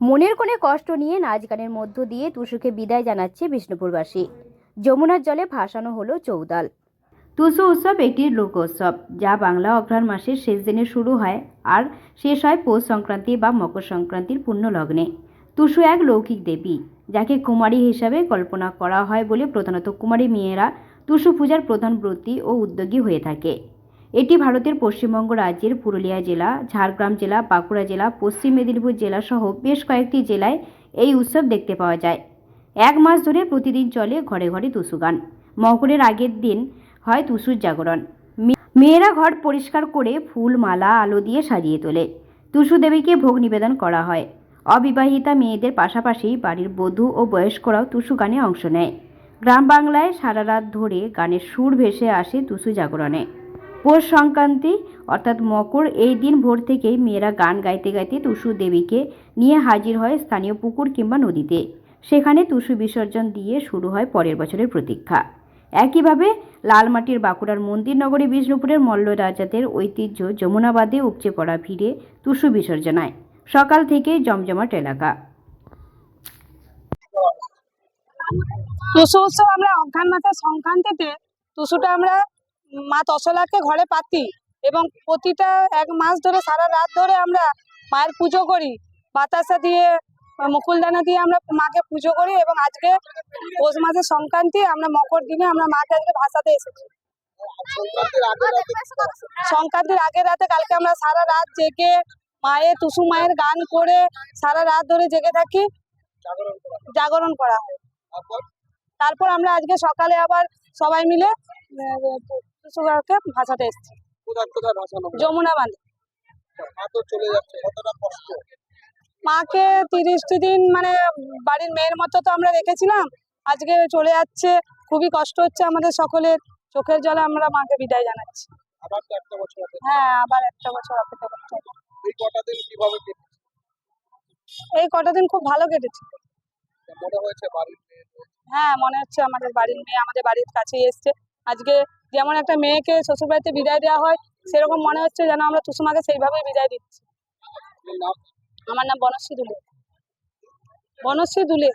মনের কোণে কষ্ট নিয়ে নাচ গানের মধ্য দিয়ে টুসুকে বিদায় জানাচ্ছে বিষ্ণুপুরবাসী। যমুনার জলে ভাসানো হলো চৌদাল টুসু উৎসব একটি লোক উৎসব যা বাংলা অঘ্রাণ মাসের শেষ দিনে শুরু হয় আর শেষ হয় পৌষ সংক্রান্তি বা মকর সংক্রান্তির পূর্ণ লগ্নে। টুসু এক লৌকিক দেবী, যাকে কুমারী হিসাবে কল্পনা করা হয় বলে প্রধানত কুমারী মেয়েরা টুসু পূজার প্রধান ব্রতী ও উদ্যোগী হয়ে থাকে। এটি ভারতের পশ্চিমবঙ্গ রাজ্যের পুরুলিয়া জেলা, ঝাড়গ্রাম জেলা, বাঁকুড়া জেলা, পশ্চিম মেদিনীপুর জেলা সহ বেশ কয়েকটি জেলায় এই উৎসব দেখতে পাওয়া যায়। এক মাস ধরে প্রতিদিন চলে ঘরে ঘরে টুসু গান। মকরের আগের দিন হয় টুসুর জাগরণ। মেয়েরা ঘর পরিষ্কার করে ফুল, মালা, আলো দিয়ে সাজিয়ে তোলে। টুসু দেবীকে ভোগ নিবেদন করা হয়। অবিবাহিতা মেয়েদের পাশাপাশি বাড়ির বধূ ও বয়স্করাও টুসু গানে অংশ নেয়। গ্রাম বাংলায় সারা রাত ধরে গানের সুর ভেসে আসে টুসু জাগরণে। পৌষ সংক্রান্তি, অর্থাৎ মকর, এই দিন ভোর থেকেই মেয়েরা গান গাইতে গাইতে টুসু দেবীকে নিয়ে হাজির হয় স্থানীয় পুকুর কিংবা নদীতে। সেখানে টুসু বিসর্জন দিয়ে শুরু হয় পরের বছরের প্রতীক্ষা। একইভাবে লালমাটির বাঁকুড়ার মন্দির নগরী বিষ্ণুপুরের মল্ল রাজাদের ঐতিহ্য যমুনাবাদে উপচে পড়া ভিড়ে টুসু বিসর্জনায়। সকাল থেকেই জমজমাট এলাকা। টুসু উৎসব আমরা অঘ্রাণ মাসের সংক্রান্তিতে টুসুটা আমরা মা তসলাকে ঘরে পাতি এবং প্রতিটা এক মাস ধরে সারা রাত ধরে আমরা মায়ের পুজো করি। বাতাসা দিয়ে, মুকুলদানা দিয়ে আমরা মাকে পুজো করি এবং আজকে পৌষ মাসের সংক্রান্তি আমরা মকর দিনে আমরা মাকে আজকে ভাসাতে এসেছি। সংক্রান্তির আগের রাতে কালকে আমরা সারা রাত জেগে মায়ের, টুসু মায়ের গান করে সারা রাত ধরে জেগে থাকি। জাগরণ করা হয়। তারপর আমরা আজকে সকালে আবার সবাই মিলে ভাসাতে এসেছি। কোথায় কোথায় ভাসানো যমুনা বাঁধে। মা তো চলে যাচ্ছে কতটা কষ্ট? মাকে তিরিশটি দিন মানে বাড়ির মেয়ের মতো তো আমরা রেখেছিলাম আজকে চলে যাচ্ছে খুবই কষ্ট হচ্ছে আমাদের সকলের। চোখের জলে আমরা মাকে বিদায় জানাচ্ছি। হ্যাঁ আবার একটা বছর অপেক্ষা করতে হবে। এই কটা দিন খুব ভালো কেটেছে। হ্যাঁ মনে হচ্ছে আমাদের বাড়ির মেয়ে আমাদের বাড়ির কাছেই এসছে। আজকে যেমন একটা মেয়েকে শ্বশুরবাড়িতে বিদায় দেওয়া হয়, সেরকম মনে হচ্ছে যেন আমরা তুসুমাকে সেইভাবেই বিদায় দিচ্ছি। আমার নাম বনশ্রী দুলে। বনশ্রী দুলে।